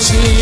হইলাম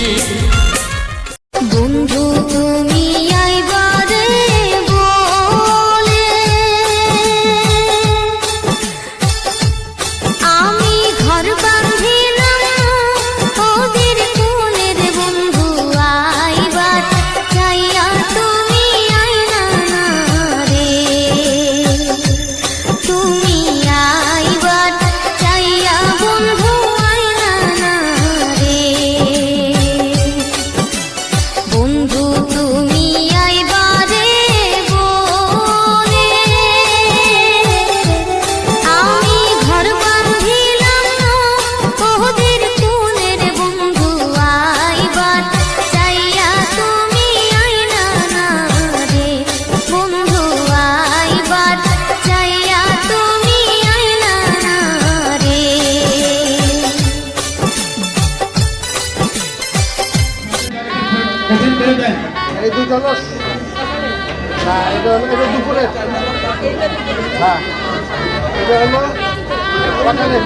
হ্যাঁ সকালে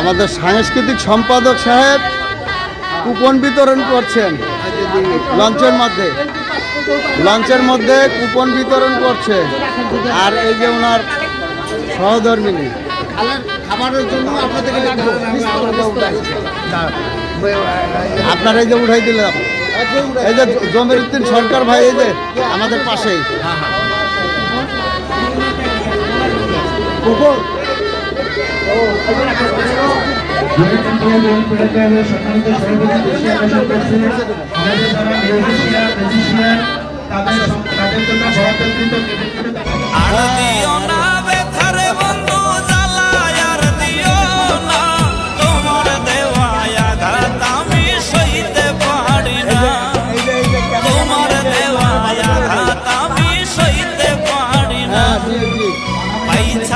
আমাদের সাংস্কৃতিক সম্পাদক সাহেব কুপন বিতরণ করছেন লঞ্চের মধ্যে। লঞ্চের মধ্যে কুপন বিতরণ করছে। আর এই যে ওনার সহধর্মিনী। খাবারের জন্য আপনাদেরকে আপনার এই যে উঠাই দিলাম এই যে জমির উদ্দিন সরকার ভাই এই যে আমাদের পাশেই। সম্মানিত সভাপতি আমাদের যারা মিউজিশিয়ান তাদের তাদের জন্য স্বতন্ত্রিত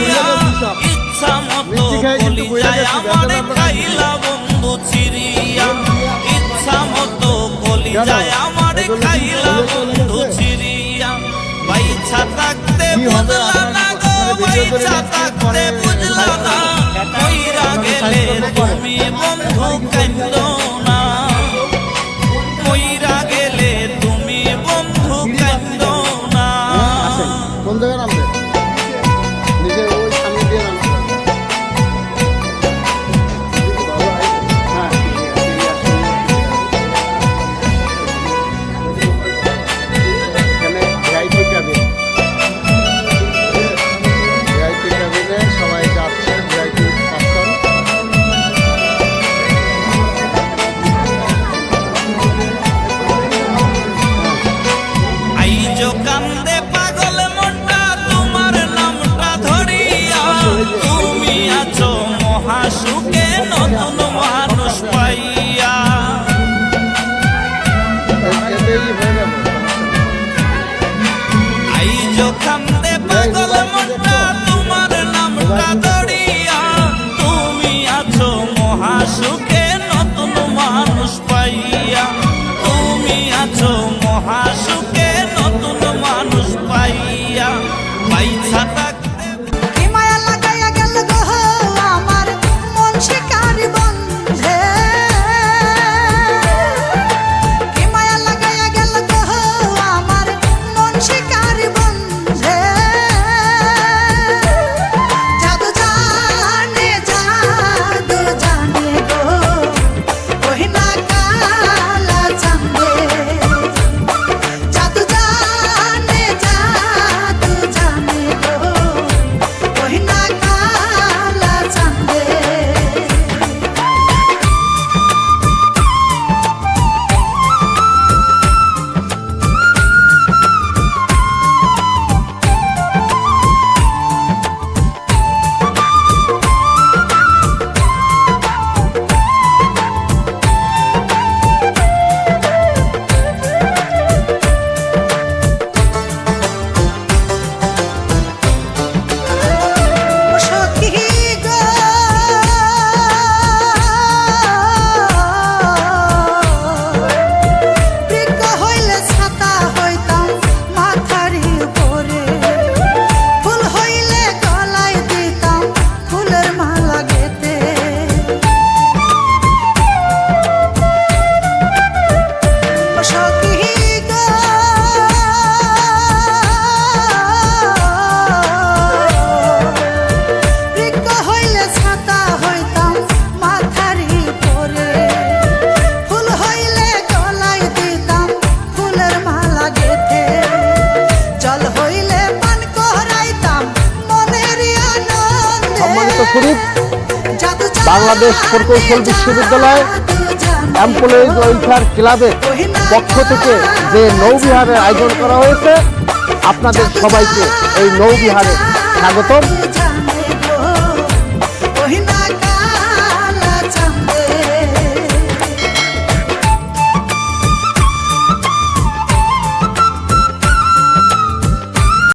ইচ্ছা মতো বলি যায় আমার খাইলা বন্ধু ছিড়িয়া ইচ্ছা মতো বলি যায় আমার খাইলা বন্ধু ছিড়িয়া বাইছা থাকতে বুঝলা না গো বাইছা থাকতে বুঝলা না। কইরা গেলে তুমি বন্ধু কান্দো না? কইরা গেলে তুমি বন্ধু কান্দো না? কোন জায়গায় নামবে? আজও তোমার নামটা ধরিয়া। তুমি নতুন মানুষ পাইয়া। তোমার নামটা ধরিয়া। তুমি নতুন মানুষ পাইয়া। তুমি মহাসুখে সম্মানিত স্বরূপ বাংলাদেশ প্রকৌশল বিশ্ববিদ্যালয় এমপ্লয়িজ ওয়েলফেয়ার ক্লাবের পক্ষ থেকে যে নৌবিহারের আয়োজন করা হয়েছে, আপনাদের সবাইকে এই নৌবিহারে স্বাগতম।